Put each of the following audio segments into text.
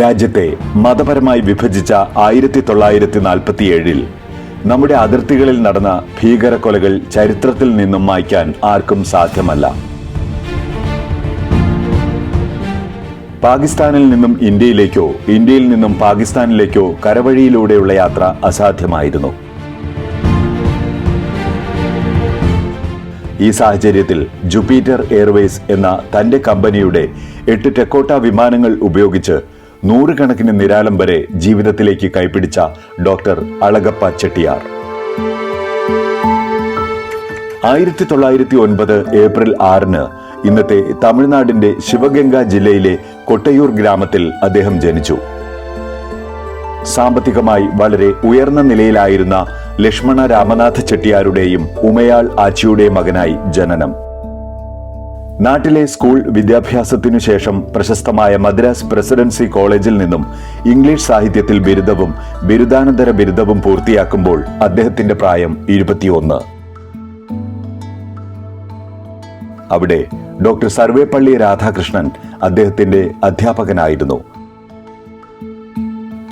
രാജ്യത്തെ മതപരമായി വിഭജിച്ച ആയിരത്തി തൊള്ളായിരത്തി നാൽപ്പത്തിയേഴിൽ നമ്മുടെ അതിർത്തികളിൽ നടന്ന ഭീകരക്കൊലകൾ ചരിത്രത്തിൽ നിന്നും മായ്ക്കാൻ ആർക്കും സാധ്യമല്ല. പാകിസ്ഥാനിൽ നിന്നും ഇന്ത്യയിലേക്കോ ഇന്ത്യയിൽ നിന്നും പാകിസ്ഥാനിലേക്കോ കരവഴിയിലൂടെയുള്ള യാത്ര അസാധ്യമായിരുന്നു. ഈ സാഹചര്യത്തിൽ ജുപ്പിറ്റർ എയർവേസ് എന്ന തന്റെ കമ്പനിയുടെ എട്ട് ടെക്കോട്ട വിമാനങ്ങൾ ഉപയോഗിച്ച് നൂറുകണക്കിന് നിരാലംബരെ ജീവിതത്തിലേക്ക് കൈപിടിച്ച ഡോക്ടർ അളഗപ്പ ചെട്ടിയാർ. ആയിരത്തി തൊള്ളായിരത്തി ഒൻപത് ഏപ്രിൽ ആറിന് ഇന്നത്തെ തമിഴ്നാടിന്റെ ശിവഗംഗ ജില്ലയിലെ കൊട്ടയൂർ ഗ്രാമത്തിൽ അദ്ദേഹം ജനിച്ചു. സാമ്പത്തികമായി വളരെ ഉയർന്ന നിലയിലായിരുന്ന ലക്ഷ്മണ രാമനാഥ ചെട്ടിയാരുടെയും ഉമയാൾ ആച്ചിയുടെയും മകനായി ജനനം. നാട്ടിലെ സ്കൂൾ വിദ്യാഭ്യാസത്തിനു ശേഷം പ്രശസ്തമായ മദ്രാസ് പ്രസിഡൻസി കോളേജിൽ നിന്നും ഇംഗ്ലീഷ് സാഹിത്യത്തിൽ ബിരുദവും ബിരുദാനന്തര ബിരുദവും പൂർത്തിയാക്കുമ്പോൾ അദ്ദേഹത്തിന്റെ പ്രായം ഇരുപത്തിയൊന്ന്. അവിടെ ഡോക്ടർ സർവേപ്പള്ളി രാധാകൃഷ്ണൻ അദ്ദേഹത്തിന്റെ അധ്യാപകനായിരുന്നു.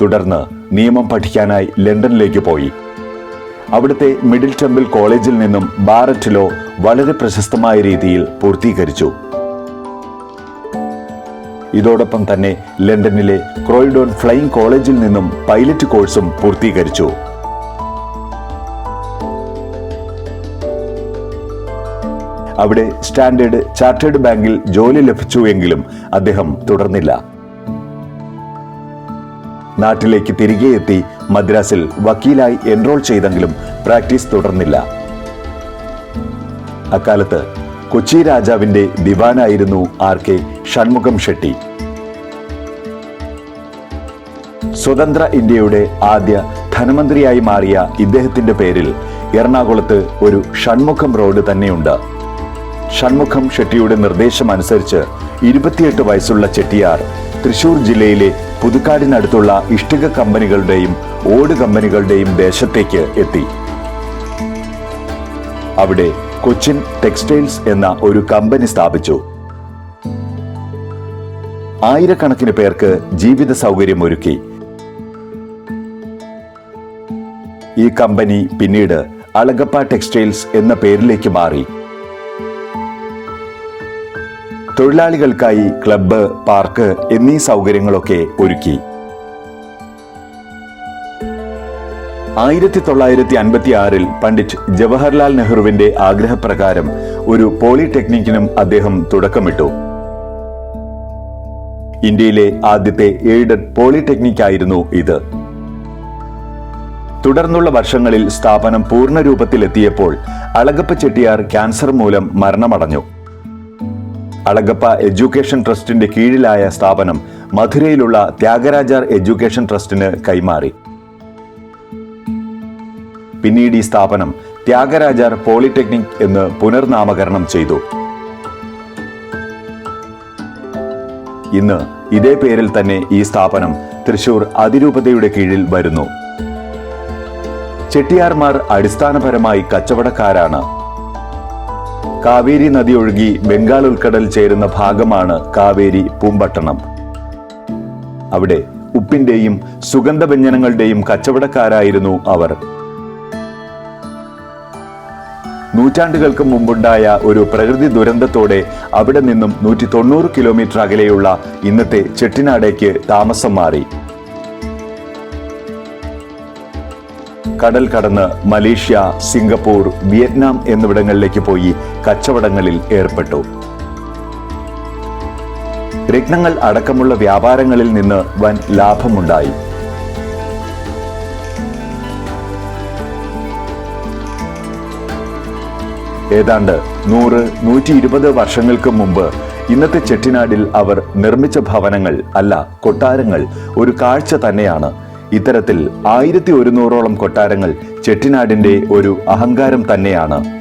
തുടർന്ന് നിയമം പഠിക്കാനായി ലണ്ടനിലേക്ക് പോയി. അവിടുത്തെ മിഡിൽ ടെമ്പിൾ കോളേജിൽ നിന്നും ബാരറ്റ് ലോ വളരെ പ്രശസ്തമായ രീതിയിൽ പൂർത്തീകരിച്ചു. ഇതോടൊപ്പം തന്നെ ലണ്ടനിലെ ക്രോയിഡോൺ ഫ്ലൈയിങ് കോളേജിൽ നിന്നും പൈലറ്റ് കോഴ്സും പൂർത്തീകരിച്ചു. അവിടെ സ്റ്റാൻഡേർഡ് ചാർട്ടേഡ് ബാങ്കിൽ ജോലി ലഭിച്ചു എങ്കിലും അദ്ദേഹം തുടർന്നില്ല. നാട്ടിലേക്ക് തിരികെ എത്തി മദ്രാസിൽ വക്കീലായി എൻറോൾ ചെയ്തെങ്കിലും പ്രാക്ടീസ് തുടർന്നില്ല. അക്കാലത്ത് കൊച്ചി രാജാവിന്റെ ദിവാനായിരുന്നു ആർ കെ ഷൺമുഖം ഷെട്ടി. സ്വതന്ത്ര ഇന്ത്യയുടെ ആദ്യ ധനമന്ത്രിയായി മാറിയ ഇദ്ദേഹത്തിന്റെ പേരിൽ എറണാകുളത്ത് ഒരു ഷൺമുഖം റോഡ് തന്നെയുണ്ട്. ഷൺമുഖം ഷെട്ടിയുടെ നിർദ്ദേശമനുസരിച്ച് ഇരുപത്തിയെട്ട് വയസ്സുള്ള ചെട്ടിയാർ തൃശൂർ ജില്ലയിലെ പുതുക്കാടിനടുത്തുള്ള ഇഷ്ടിക കമ്പനികളുടെയും ഓട് കമ്പനികളുടെയും ദേശത്തേക്ക് എത്തി. അവിടെ കൊച്ചിൻ ടെക്സ്റ്റൈൽസ് എന്ന ഒരു കമ്പനി സ്ഥാപിച്ചു. ആയിരക്കണക്കിന് പേർക്ക് ജീവിത സൗകര്യം ഒരുക്കി. ഈ കമ്പനി പിന്നീട് അളഗപ്പ ടെക്സ്റ്റൈൽസ് എന്ന പേരിലേക്ക് മാറി. തൊഴിലാളികൾക്കായി ക്ലബ്ബ് പാർക്ക് എന്നീ സൗകര്യങ്ങളൊക്കെ ഒരുക്കി. ആയിരത്തി തൊള്ളായിരത്തി അൻപത്തി ആറിൽ പണ്ഡിറ്റ് ജവഹർലാൽ നെഹ്റുവിന്റെ ആഗ്രഹപ്രകാരം ഒരു പോളിടെക്നിക്കിനും അദ്ദേഹം തുടക്കമിട്ടു. ഇന്ത്യയിലെ ആദ്യത്തെ എയ്ഡഡ് പോളിടെക്നിക് ആയിരുന്നു ഇത്. തുടർന്നുള്ള വർഷങ്ങളിൽ സ്ഥാപനം പൂർണ രൂപത്തിലെത്തിയപ്പോൾ അളകപ്പ ചെട്ടിയാർ ക്യാൻസർ മൂലം മരണമടഞ്ഞു. അളഗപ്പ എഡ്യൂക്കേഷൻ ട്രസ്റ്റിന്റെ കീഴിലായ സ്ഥാപനം മധുരയിലുള്ള ത്യാഗരാജാർ എഡ്യൂക്കേഷൻ ട്രസ്റ്റിന് കൈമാറി. പിന്നീട് ഈ സ്ഥാപനം ത്യാഗരാജാർ പോളിടെക്നിക് എന്ന് പുനർനാമകരണം ചെയ്തു. ഇന്ന് ഇതേ പേരിൽ തന്നെ ഈ സ്ഥാപനം തൃശൂർ അതിരൂപതയുടെ കീഴിൽ വരുന്നു. ചെട്ടിയാർമാർ അടിസ്ഥാനപരമായി കച്ചവടക്കാരാണ്. കാവേരി നദി ഒഴുകി ബംഗാൾ ഉൾക്കടൽ ചേരുന്ന ഭാഗമാണ് കാവേരി പൂമ്പട്ടണം. അവിടെ ഉപ്പിന്റെയും സുഗന്ധവ്യഞ്ജനങ്ങളുടെയും കച്ചവടക്കാരായിരുന്നു അവർ. നൂറ്റാണ്ടുകൾക്ക് മുമ്പുണ്ടായ ഒരു പ്രകൃതി ദുരന്തത്തോടെ അവിടെ നിന്നും നൂറ്റി തൊണ്ണൂറ് കിലോമീറ്റർ അകലെയുള്ള ഇന്നത്തെ ചെട്ടിനാടേക്ക് താമസം മാറി. കടൽ കടന്ന് മലേഷ്യ സിംഗപ്പൂർ വിയറ്റ്നാം എന്നിവിടങ്ങളിലേക്ക് പോയി കച്ചവടങ്ങളിൽ ഏർപ്പെട്ടു. രത്നങ്ങൾ അടക്കമുള്ള വ്യാപാരങ്ങളിൽ നിന്ന് വൻ ലാഭമുണ്ടായി. ഏതാണ്ട് നൂറ് നൂറ്റി ഇരുപത് വർഷങ്ങൾക്ക് മുമ്പ് ഇന്നത്തെ ചെട്ടിനാടിൽ അവർ നിർമ്മിച്ച ഭവനങ്ങൾ അല്ല കൊട്ടാരങ്ങൾ ഒരു കാഴ്ച തന്നെയാണ്. ഇത്തരത്തിൽ ആയിരത്തി ഒരുന്നൂറോളം കൊട്ടാരങ്ങൾ ചെട്ടിനാടിന്റെ ഒരു അഹങ്കാരം തന്നെയാണ്.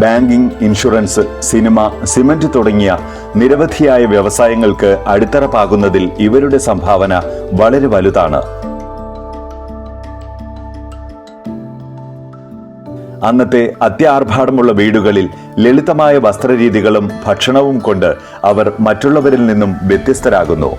ബാങ്കിംഗ് ഇൻഷുറൻസ് സിനിമ സിമന്റ് തുടങ്ങിയ നിരവധിയായ വ്യവസായങ്ങൾക്ക് അടിത്തറ പാകുന്നതിൽ ഇവരുടെ സംഭാവന വളരെ വലുതാണ്. അന്നത്തെ അത്യാർഭാടമുള്ള വീടുകളിൽ ലളിതമായ വസ്ത്രരീതികളും ഭക്ഷണവും കൊണ്ട് അവർ മറ്റുള്ളവരിൽ നിന്നും വ്യത്യസ്തരാകുന്നു.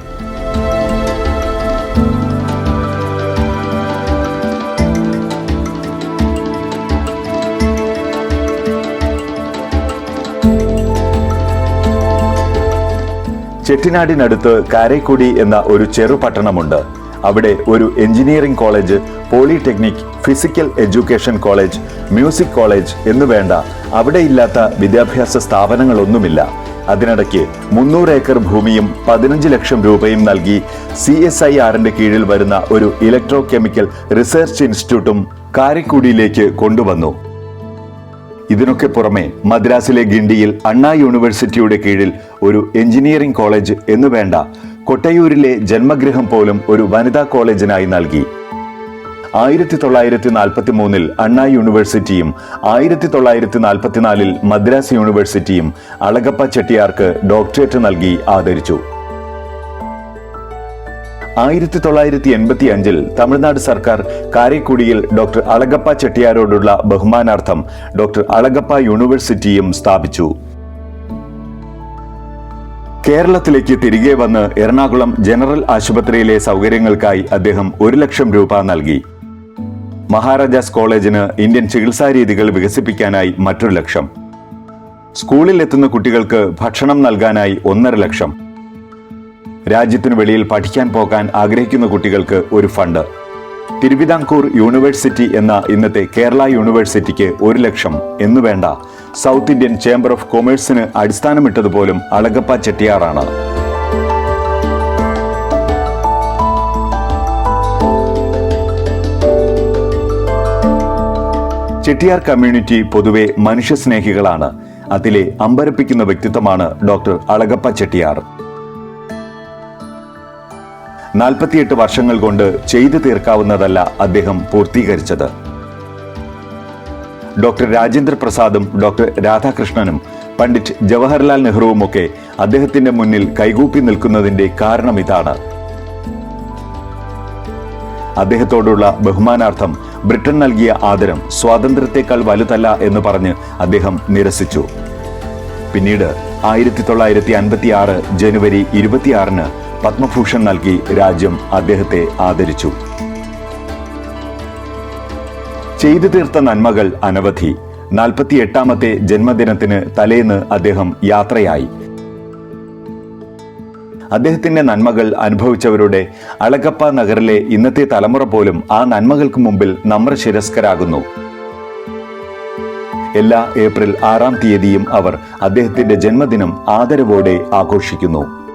ചെട്ടിനാടിനടുത്ത് കാരേക്കുടി എന്ന ഒരു ചെറുപട്ടണമുണ്ട് അവിടെ ഒരു engineering college polytechnic physical education college music college എന്നുവേണ്ട അവിടെയില്ലാത്ത വിദ്യാഭ്യാസ സ്ഥാപനങ്ങളൊന്നുമില്ല. അതിനിടയ്ക്ക് മുന്നൂറ് ഏക്കർ ഭൂമിയും പതിനഞ്ച് ലക്ഷം രൂപയും നൽകി സി എസ് ഐ ആറിന്റെ കീഴിൽ വരുന്ന ഒരു ഇലക്ട്രോ കെമിക്കൽ റിസർച്ച് ഇൻസ്റ്റിറ്റ്യൂട്ടും കാരക്കുടിയിലേക്ക് കൊണ്ടുവന്നു. ഇതിനൊക്കെ പുറമെ മദ്രാസിലെ ഗിണ്ടിയിൽ അണ്ണാ യൂണിവേഴ്സിറ്റിയുടെ കീഴിൽ ഒരു എഞ്ചിനീയറിംഗ് കോളേജ് എന്നു വേണ്ട കൊട്ടയൂരിലെ ജന്മഗൃഹം പോലും ഒരു വനിതാ കോളേജിനായി നൽകി. ആയിരത്തി തൊള്ളായിരത്തി നാൽപ്പത്തി മൂന്നിൽ അണ്ണാ യൂണിവേഴ്സിറ്റിയും ആയിരത്തി തൊള്ളായിരത്തി നാൽപ്പത്തിനാലിൽ മദ്രാസ് യൂണിവേഴ്സിറ്റിയും അളഗപ്പ ചെട്ടിയാർക്ക് ഡോക്ടറേറ്റ് നൽകി ആദരിച്ചു. ആയിരത്തി തൊള്ളായിരത്തി എൺപത്തി അഞ്ചിൽ തമിഴ്നാട് സർക്കാർ കാരക്കുടിയിൽ ഡോക്ടർ അളഗപ്പ ചെട്ടിയാരോടുള്ള ബഹുമാനാർത്ഥം ഡോക്ടർ അളഗപ്പ യൂണിവേഴ്സിറ്റിയും സ്ഥാപിച്ചു. കേരളത്തിലേക്ക് തിരികെ വന്ന് എറണാകുളം ജനറൽ ആശുപത്രിയിലെ സൗകര്യങ്ങൾക്കായി അദ്ദേഹം ഒരു ലക്ഷം രൂപ നൽകി. മഹാരാജാസ് കോളേജിന് ഇന്ത്യൻ ചികിത്സാ രീതികൾ വികസിപ്പിക്കാനായി മറ്റൊരു ലക്ഷം. സ്കൂളിൽ എത്തുന്ന കുട്ടികൾക്ക് ഭക്ഷണം നൽകാനായി ഒന്നര ലക്ഷം. രാജ്യത്തിനു വെളിയിൽ പഠിക്കാൻ പോകാൻ ആഗ്രഹിക്കുന്ന കുട്ടികൾക്ക് ഒരു ഫണ്ട്. തിരുവിതാംകൂർ യൂണിവേഴ്സിറ്റി എന്ന ഇന്നത്തെ കേരള യൂണിവേഴ്സിറ്റിക്ക് ഒരു ലക്ഷം എന്നു വേണ്ട. സൗത്ത് ഇന്ത്യൻ ചേംബർ ഓഫ് കൊമേഴ്സിന് അടിസ്ഥാനമിട്ടതുപോലും അളഗപ്പ ചെട്ടിയാറാണ്. ചെട്ടിയാർ കമ്മ്യൂണിറ്റി പൊതുവെ മനുഷ്യസ്നേഹികളാണ്. അതിലെ അമ്പരപ്പിക്കുന്ന വ്യക്തിത്വമാണ് ഡോക്ടർ അളഗപ്പ ചെട്ടിയാർ. നാൽപ്പത്തിയെട്ട് വർഷങ്ങൾ കൊണ്ട് ചെയ്തു തീർക്കാവുന്നതല്ല അദ്ദേഹം പൂർത്തീകരിച്ചത്. ഡോക്ടർ രാജേന്ദ്ര പ്രസാദും ഡോക്ടർ രാധാകൃഷ്ണനും പണ്ഡിറ്റ് ജവഹർലാൽ നെഹ്റുവുമൊക്കെ അദ്ദേഹത്തിന്റെ മുന്നിൽ കൈകൂപ്പി നിൽക്കുന്നതിന്റെ കാരണം ഇതാണ്. അദ്ദേഹത്തോടുള്ള ബഹുമാനാർത്ഥം ബ്രിട്ടൻ നൽകിയ ആദരം സ്വാതന്ത്ര്യത്തെക്കാൾ വലുതല്ല എന്ന് പറഞ്ഞ് അദ്ദേഹം നിരസിച്ചു. പിന്നീട് ആയിരത്തി തൊള്ളായിരത്തി അൻപത്തി ആറ് ജനുവരി ഇരുപത്തിയാറിന് പത്മഭൂഷൺ നൽകി രാജ്യം അദ്ദേഹത്തെ ആദരിച്ചു. ചെയ്തു തീർത്ത നന്മകൾ അനവധി. നാൽപ്പത്തി എട്ടാമത്തെ ജന്മദിനത്തിന് തലേന്ന് അദ്ദേഹം യാത്രയായി. അദ്ദേഹത്തിന്റെ നന്മകൾ അനുഭവിച്ചവരുടെ അളകപ്പ നഗറിലെ ഇന്നത്തെ തലമുറ പോലും ആ നന്മകൾക്ക് മുമ്പിൽ നമ്രശിരസ്കരാകുന്നു എല്ലാ ഏപ്രിൽ ആറാം തീയതിയും അവർ അദ്ദേഹത്തിന്റെ ജന്മദിനം ആദരവോടെ ആഘോഷിക്കുന്നു.